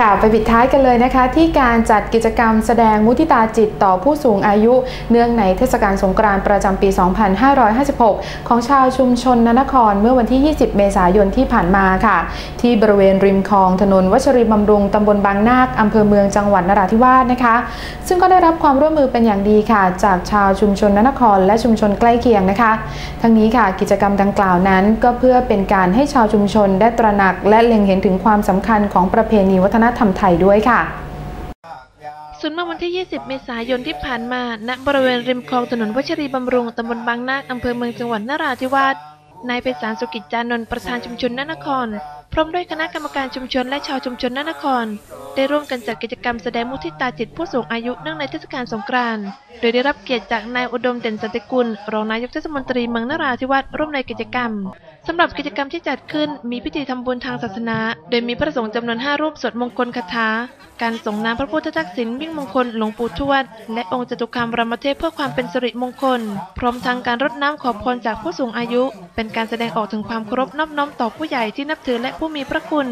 ค่ะไปปิดท้ายกันเลยนะคะ ที่การจัดกิจกรรมแสดงมุทิตาจิตต่อผู้สูงอายุ เนื่องในเทศกาลสงกรานต์ประจำปี 2556 ของชาวชุมชนนนครเมื่อวันที่ 20 เมษายนที่ผ่านมาค่ะ ที่บริเวณริมคลองถนนวชรีบำรุงตำบลบางนาคอำเภอเมืองจังหวัดนราธิวาสนะคะ ซึ่งก็ได้รับความร่วมมือเป็นอย่างดีค่ะ จากชาวชุมชนนนคร และชุมชนใกล้เคียงนะคะ ทั้งนี้ค่ะกิจกรรมดังกล่าวนั้น ก็เพื่อเป็นการให้ชาวชุมชนได้ตระหนัก และเล็งเห็นถึงความสำคัญของประเพณีวัฒนธรรมไทยด้วยค่ะส่วนเมื่อวันที่ 20 เมษายนที่ผ่านมา ณ บริเวณริมคลองถนนวัชรีบำรุง ตำบลบางนาค อำเภอเมืองจังหวัดนราธิวาส นายไพศาลสุกิจจานนท์ ประธานชุมชนนนคร พร้อมด้วยคณะกรรมการชุมชนและชาวชุมชนนนคร ได้ร่วมกันจัดกิจกรรมแสดงมุทิตาจิตผู้สูงอายุเนื่องในเทศกาลสงกรานต์โดยได้รับเกียรติจากนายอุดมเด่นสันติกุลรองนายกเทศมนตรีเมืองนราธิวาสร่วมในกิจกรรมสำหรับกิจกรรมที่จัดขึ้นมีพิธีทำบุญทางศาสนา โดยมีพระสงฆ์จำนวน 5 รูปสวดมงคลคาถา การส่งน้ำพระพุทธทักษิณวิ่งมงคลหลวงปู่ทวด และองค์จตุคามรามเทพเพื่อความเป็นสิริมงคล พร้อมทั้งการรดน้ำขอพรจากผู้สูงอายุ เป็นการแสดงออกถึงความเคารพนอบน้อมต่อผู้ใหญ่ที่นับถือและผู้มีพระคุณ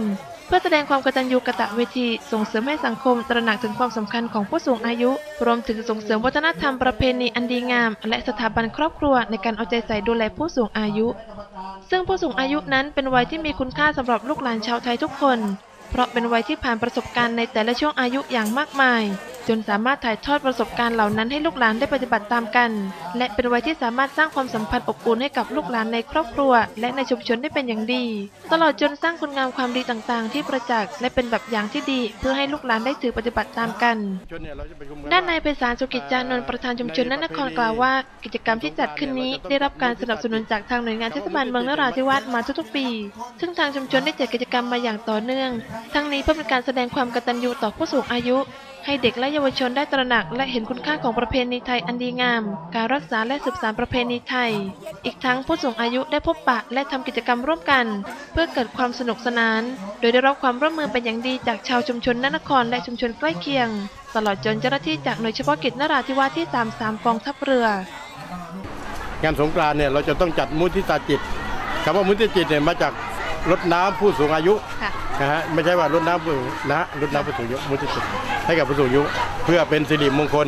เพื่อแสดงความกตัญญูกตะเวทีส่งเสริมให้สังคมตระหนักถึงความสำคัญของผู้สูงอายุ รวมถึงส่งเสริมวัฒนธรรมประเพณีอันดีงาม และสถาบันครอบครัวในการเอาใจใส่ดูแลผู้สูงอายุ ซึ่งผู้สูงอายุนั้นเป็นวัยที่มีคุณค่าสำหรับลูกหลานชาวไทยทุกคน เพราะเป็นวัยที่ผ่านประสบการณ์ในแต่ละช่วงอายุอย่างมากมาย จนสามารถถ่ายทอดประสบการณ์เหล่านั้นให้ลูกหลานได้ปฏิบัติตามกัน และเป็นวัยที่สามารถสร้างความสัมพันธ์อบอุ่นให้กับลูกหลานในครอบครัว และในชุมชนได้เป็นอย่างดี ตลอดจนสร้างคุณงามความดีต่างๆ ที่ประจักษ์และเป็นแบบอย่างที่ดี เพื่อให้ลูกหลานได้ถือปฏิบัติตามกัน ด้านนายไพศาลสุกิจจานนท์ประธานชุมชนนนครกล่าวว่า กิจกรรมที่จัดขึ้นนี้ได้รับการสนับสนุนจากทางหน่วยงานเทศบาลเมืองนราธิวาสมาทุกๆปี ซึ่งทางชุมชนได้จัดกิจกรรมมาอย่างต่อเนื่อง ทั้งนี้เพื่อเป็นการแสดงความกตัญญูต่อผู้สูงอายุ ให้เด็กและเยาวชนได้ตระหนักและเห็นคุณค่าของประเพณีไทยอันดีงาม การรักษาและสืบสานประเพณีไทย อีกทั้งผู้สูงอายุได้พบปะและทำกิจกรรมร่วมกัน เพื่อเกิดความสนุกสนาน โดยได้รับความร่วมมือเป็นอย่างดีจากชาวชุมชนนนครและชุมชนใกล้เคียง ตลอดจนเจ้าหน้าที่จากหน่วยเฉพาะกิจนราธิวาสที่ 33กองทัพเรืองานสงกรานต์เนี่ยเราจะต้องจัดมุทิตาจิตคำว่ามุทิตาจิตเนี่ยมาจาก รดน้ำผู้สูงอายุนะฮะไม่ใช่ว่ารดน้ำผู้นะฮะรดน้ำผู้สูงอายุมุทิตาจิตให้กับผู้สูงอายุ เพื่อเป็นสิริมงคล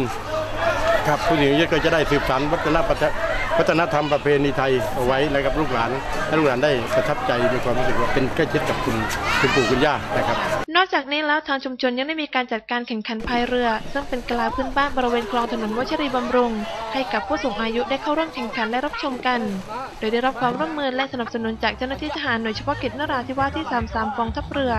ครับผู้สูงอายุก็จะได้สืบสานวัฒนธรรม วัฒนธรรมประเพณีไทยเอาไว้นะครับลูกหลานให้ลูกหลานได้ประทับใจมีความรู้สึกว่าเป็นใกล้ชิดกับคุณคุณปู่คุณย่านะครับ นอกจากนี้แล้วทางชุมชนยังได้มีการจัดการแข่งขันพายเรือ ซึ่งเป็นกีฬาพื้นบ้านบริเวณคลองถนนวัชรีบำรุง ให้กับผู้สูงอายุได้เข้าร่วมแข่งขันและรับชมกัน โดยได้รับความร่วมมือและสนับสนุนจากเจ้าหน้าที่ทหารหน่วยเฉพาะกิจนราธิวาสที่ 33กองทัพเรือ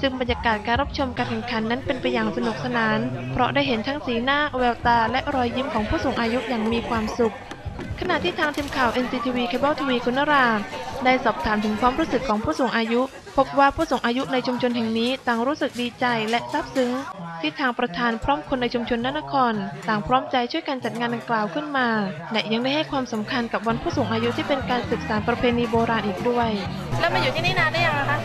ซึ่งบรรยากาศการรับชมการแข่งขันนั้นเป็นไปอย่างสนุกสนาน เพราะได้เห็นทั้งสีหน้าแววตาและรอยยิ้มของผู้สูงอายุอย่างมีความสุข ขณะที่ทางทีมข่าว NCTV Cable TV คุณนรา ได้สอบถามถึงความรู้สึกของผู้สูงอายุ พบว่าผู้สูงอายุในชุมชนแห่งนี้ต่างรู้สึกดีใจและซาบซึ้ง ที่ทางประธานพร้อมคนในชุมชนนนคร ต่างพร้อมใจช่วยกันจัดงานดังกล่าวขึ้นมา และยังได้ให้ความสำคัญกับวันผู้สูงอายุที่เป็นการสืบสานประเพณีโบราณอีกด้วย แล้วมาอยู่ที่นี่นานได้ยังคะ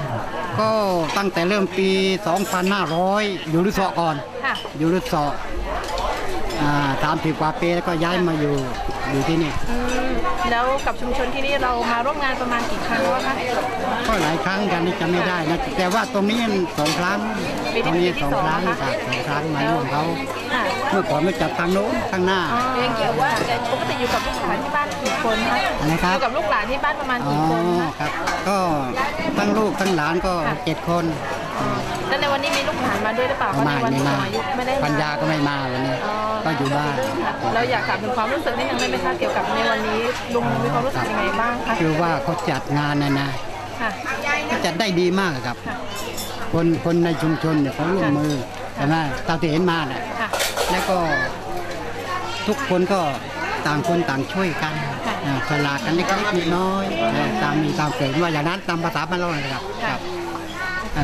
ก็ตั้งแต่เริ่มปี 2500 อยู่รุสอก่อนค่ะอยู่รุสออ่า สามสิบกว่าปีแล้วก็ย้ายมาอยู่อยู่ที่นี่แล้วกับชุมชนที่นี่เรามาร่วมงานประมาณกี่ครั้งแล้วคะ ก็หลายครั้งกันนี่จะไม่ได้นะแต่ว่าตรงนี้สองครั้งปีนี้ตรงนี้ปีที่สองสองครั้งนะคะครับสองครั้งมาร่วมเขาค่ะเมื่อก่อนมาจัดทางโน้นข้างหน้าเองเกี่ยวว่าปกติอยู่กับลูกหลานที่บ้านกี่คนคะอะไรคอรับยู่กับลูกหลานที่บ้านประมาณอ๋อกี่คนคะ ครับ ก็ทั้งลูกทั้งหลานก็ค่ะ เจ็ดคน แล้วในวันนี้มีลูกหลานมาด้วยหรือเปล่าคะในไม่วันไม่ผู้สูมางอายุไม่ได้ปัญญามาก็ไม่มาวันนี้อ๋อก็อยู่บ้านค่ะเราอยากถามถึงความรู้สึกนิดนึงได้ไหมคะเกี่ยวกับในวันนี้ลุงมีความรู้สึกยังไงบ้างคะคือว่าเขาจัดงานนะนะค่ะเขาจัดได้ดีมากครับค่ะคนคนในชุมชนเนี่ยเขาร่วมมือใช่ไหมตามที่เห็นมาเนี่ยค่ะแล้วก็ทุกคนก็ต่างคนต่างช่วยกันค่ะอ่าสลากกันเล็กๆน้อยๆอ่าตามมีตามเกิดว่าอย่างนั้นตามภาษาบ้านเราเลยครับค่ะครับอ่า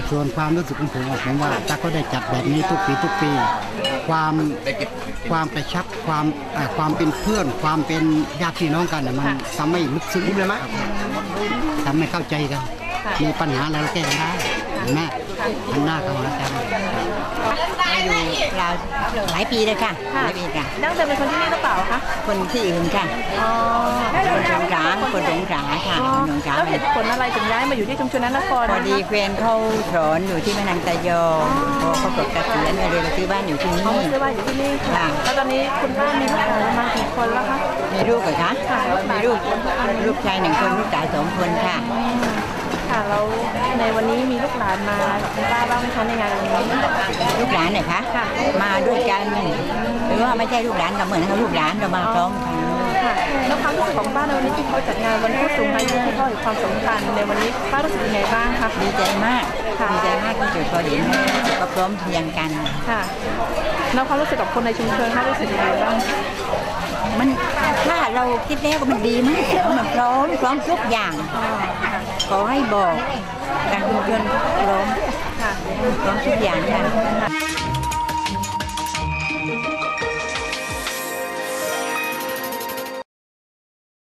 ส่วนความรู้สึกของผมอะผมว่าถ้าเขาได้จัดแบบนี้ทุกปีทุกปี ความความกระชับความอ่าความเป็นเพื่อน ความเป็นญาติพี่น้องกันน่ะมันทำให้ลึกซึ้งเลยมั้ยทำให้เข้าใจกันค่ะมีปัญหาอะไรเราแก้กันได้เห็นไหมมันหน้าเข้าหากัน อยู่ลาวหลายปีเลยค่ะหค่ะลายปีค่ะดั้งเดิมเป็นคนที่นี่หรือเปล่าคะคนที่อื่นค่ะอ๋อคนสงขลาคนสงงขลาค่ะอ๋อเมืองสงขลาแล้วเหตุผลอะไรถึงย้ายมาอยู่ที่ชุมชนนครพอดีนะคะแฟนเขาสอนอยู่ที่แม่นางตะยองพอเขาปลดเกษียณก็เลยมาซื้อบ้านอยู่ที่นี่เขามาซื้อบ้านอยู่ที่นี่ค่ะ ค่ะ แล้วตอนนี้คุณป้ามีลูกหลานประมาณกี่คนแล้วคะมีลูกเหรอคะค่ะมีลูกลูกชายหนึ่งคนลูกสาวสองคนค่ะ ค่ะแล้วในวันนี้มีลูกหลานมากับคุณป้าบ้างไหมคะในงานวันนี้ลูกหลานเนี่ยคะ ค่ะ มาด้วยกันหรือว่าไม่ใช่ลูกหลานก็เหมือนกับลูกหลานเรามาพร้อมกันค่ะแล้วความรู้สึกของป้าในวันนี้ที่เขาจัดงานวันผู้สูงอายุที่เขาเห็นความสำคัญในวันนี้ป้ารู้สึกยังไงบ้างคะดีใจมากค่ะดีใจมากที่สุดพอเห็นก็พร้อมเพรียงกันค่ะแล้วความรู้สึกกับคนในชุมชนป้ารู้สึกยังไงบ้างมันถ้าเราคิดแล้วก็มันดีมากแล้วมันพร้อมพร้อมทุกอย่าง อ๋อค่ะขอให้บอกกางชุมชนพร้อมพร้อมทุกอย่างค่ะ